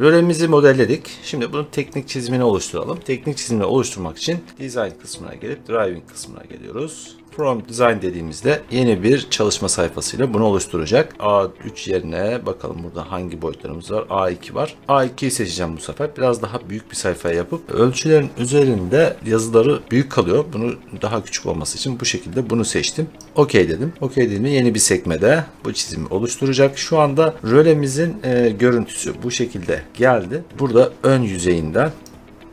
Rölemizi modelledik. Şimdi bunun teknik çizimini oluşturalım. Teknik çizimini oluşturmak için Design kısmına gelip Driving kısmına geliyoruz. From Design dediğimizde yeni bir çalışma sayfasıyla bunu oluşturacak. A3 yerine bakalım burada hangi boyutlarımız var. A2 var. A2'yi seçeceğim bu sefer. Biraz daha büyük bir sayfaya yapıp ölçülerin üzerinde yazıları büyük kalıyor. Bunu daha küçük olması için bu şekilde bunu seçtim. OK dedim. OK dediğimde yeni bir sekmede bu çizimi oluşturacak. Şu anda rölemizin e, görüntüsü bu şekilde geldi. Burada ön yüzeyinden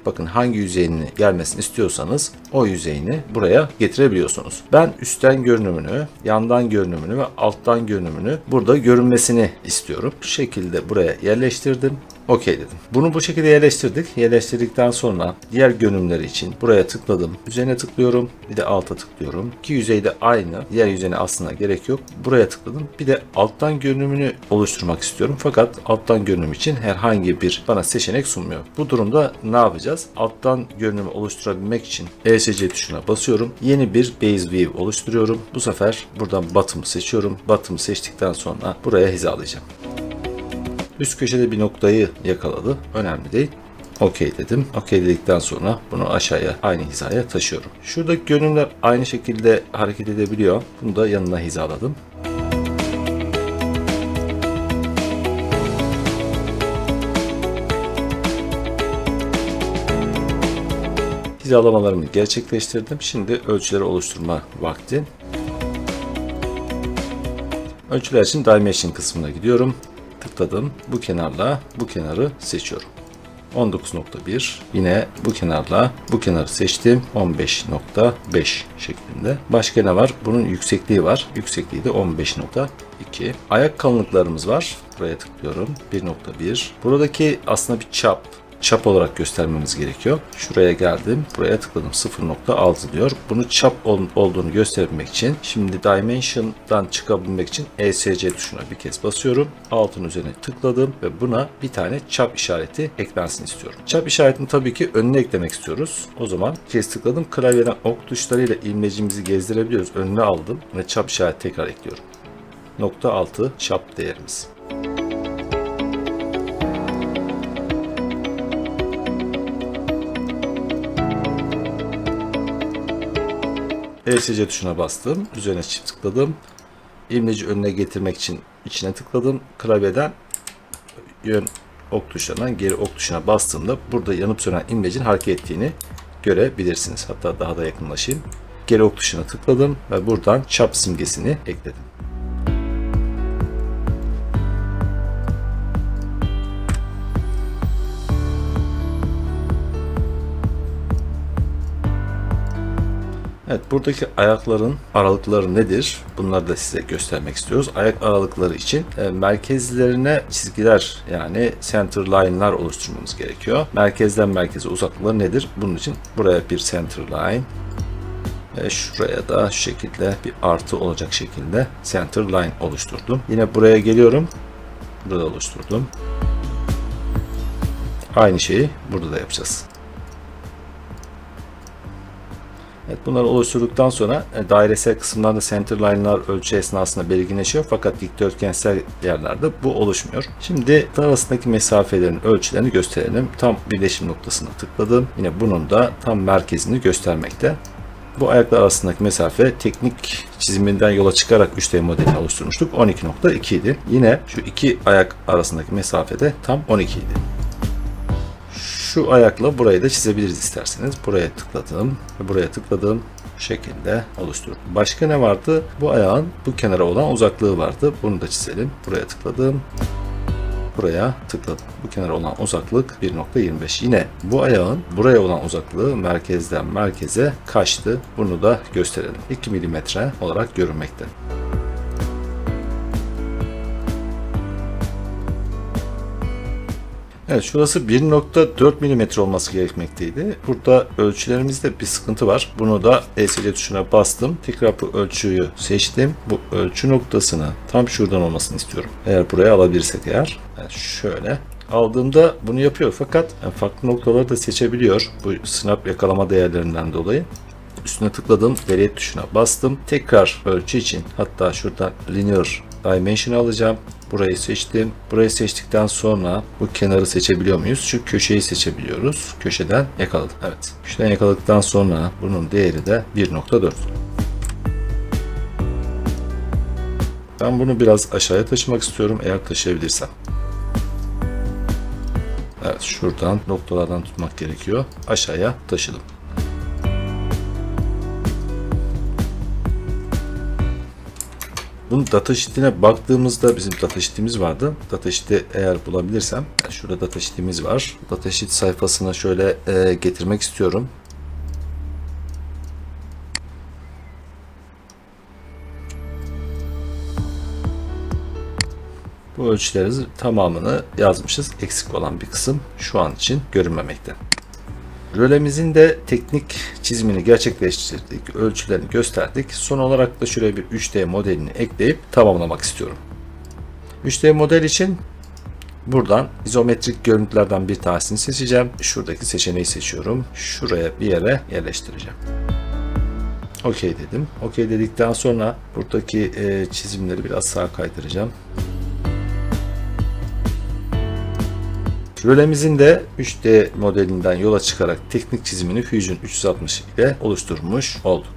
Bakın hangi yüzeyini gelmesini istiyorsanız o yüzeyini buraya getirebiliyorsunuz. Ben üstten görünümünü, yandan görünümünü ve alttan görünümünü burada görünmesini istiyorum. Bu şekilde buraya yerleştirdim. Okey dedim. Bunu bu şekilde yerleştirdik. Yerleştirdikten sonra diğer görünümleri için buraya tıkladım. Üzerine tıklıyorum. Bir de alta tıklıyorum. İki yüzey de aynı. Diğer yüzeyine aslında gerek yok. Buraya tıkladım. Bir de alttan görünümünü oluşturmak istiyorum. Fakat alttan görünüm için herhangi bir bana seçenek sunmuyor. Bu durumda ne yapacağız? Alttan görünümü oluşturabilmek için ESC tuşuna basıyorum. Yeni bir base view oluşturuyorum. Bu sefer buradan bottom seçiyorum. Bottom seçtikten sonra buraya hizalayacağım. Üst köşede bir noktayı yakaladı. Önemli değil. Okey dedim. Okey dedikten sonra bunu aşağıya aynı hizaya taşıyorum. Şuradaki görünümler aynı şekilde hareket edebiliyor. Bunu da yanına hizaladım. Hizalamalarımı gerçekleştirdim. Şimdi ölçüleri oluşturma vakti. Ölçüler için Dimension kısmına gidiyorum. Tıkladım. Bu kenarla bu kenarı seçiyorum. 19.1 yine bu kenarla bu kenarı seçtim 15.5 şeklinde. Başka ne var? Bunun yüksekliği var. Yüksekliği de 15.2. Ayak kalınlıklarımız var. Buraya tıklıyorum. 1.1. Buradaki aslında bir çap çap olarak göstermemiz gerekiyor. Şuraya geldim. Buraya tıkladım. 0.6 diyor. Bunu çap ol- olduğunu göstermek için şimdi Dimension'dan çıkabilmek için ESC tuşuna bir kez basıyorum. Altın üzerine tıkladım ve buna bir tane çap işareti eklensin istiyorum. Çap işaretini tabii ki önüne eklemek istiyoruz. O zaman kez tıkladım. Klavyeden ok tuşlarıyla ilmecimizi gezdirebiliyoruz. Önüne aldım ve çap işareti tekrar ekliyorum. Nokta 6 çap değerimiz. ESC tuşuna bastım. Üzerine çift tıkladım. İmleci önüne getirmek için içine tıkladım. Klavyeden yön ok tuşlarından geri ok tuşuna bastığımda burada yanıp sönen imlecin hareket ettiğini görebilirsiniz. Hatta daha da yakınlaşayım. Geri ok tuşuna tıkladım ve buradan çap simgesini ekledim. Evet buradaki ayakların aralıkları nedir? Bunları da size göstermek istiyoruz. Ayak aralıkları için e, merkezlerine çizgiler yani center line'lar oluşturmamız gerekiyor. Merkezden merkeze uzaklıkları nedir? Bunun için buraya bir center line ve şuraya da şu şekilde bir artı olacak şekilde center line oluşturdum. Yine buraya geliyorum. Burada oluşturdum. Aynı şeyi burada da yapacağız. Evet, bunları oluşturduktan sonra e, dairesel kısımlarda center line'lar ölçü esnasında belirginleşiyor fakat dikdörtgensel yerlerde bu oluşmuyor. Şimdi arasındaki mesafelerin ölçülerini gösterelim. Tam birleşim noktasına tıkladım. Yine bunun da tam merkezini göstermekte. Bu ayaklar arasındaki mesafe teknik çiziminden yola çıkarak 3D modelini oluşturmuştuk. 12.2 idi. Yine şu iki ayak arasındaki mesafede tam 12 idi. Şu ayakla burayı da çizebiliriz isterseniz. Buraya tıkladım ve buraya tıkladım şekilde oluşturdum. Başka ne vardı? Bu ayağın bu kenara olan uzaklığı vardı. Bunu da çizelim. Buraya tıkladım. Buraya tıkladım. Bu kenara olan uzaklık 1.25. Yine bu ayağın buraya olan uzaklığı merkezden merkeze kaçtı? Bunu da gösterelim. 2 mm olarak görünmekte. Evet şurası 1.4 mm olması gerekmekteydi. Burada ölçülerimizde bir sıkıntı var. Bunu da ESC tuşuna bastım. Tekrar bu ölçüyü seçtim. Bu ölçü noktasını tam şuradan olmasını istiyorum. Eğer buraya alabilirsek eğer. Evet, şöyle aldığımda bunu yapıyor fakat farklı noktaları da seçebiliyor. Bu snap yakalama değerlerinden dolayı. Üstüne tıkladım. Veri tuşuna bastım. Tekrar ölçü için hatta şurada linear Dimension alacağım. Burayı seçtim. Burayı seçtikten sonra bu kenarı seçebiliyor muyuz? Şu köşeyi seçebiliyoruz. Köşeden yakaladık. Evet. Köşeden yakaladıktan sonra bunun değeri de 1.4. Ben bunu biraz aşağıya taşımak istiyorum eğer taşıyabilirsem. Evet şuradan noktalardan tutmak gerekiyor. Aşağıya taşıdım. Bunun datasheet'ine baktığımızda bizim datasheet'imiz vardı. Datasheet'i eğer bulabilirsem, şurada datasheet'imiz var. Datasheet sayfasına şöyle e, getirmek istiyorum. Bu ölçülerin tamamını yazmışız. Eksik olan bir kısım şu an için görünmemekte. Rölemizin de teknik çizimini gerçekleştirdik, ölçülerini gösterdik. Son olarak da şuraya bir 3D modelini ekleyip tamamlamak istiyorum. 3D model için buradan izometrik görüntülerden bir tanesini seçeceğim. Şuradaki seçeneği seçiyorum. Şuraya bir yere yerleştireceğim. OK dedim. OK dedikten sonra buradaki e, çizimleri biraz sağa kaydıracağım. Rölemizin de 3D modelinden yola çıkarak teknik çizimini Fusion 360 ile oluşturmuş olduk.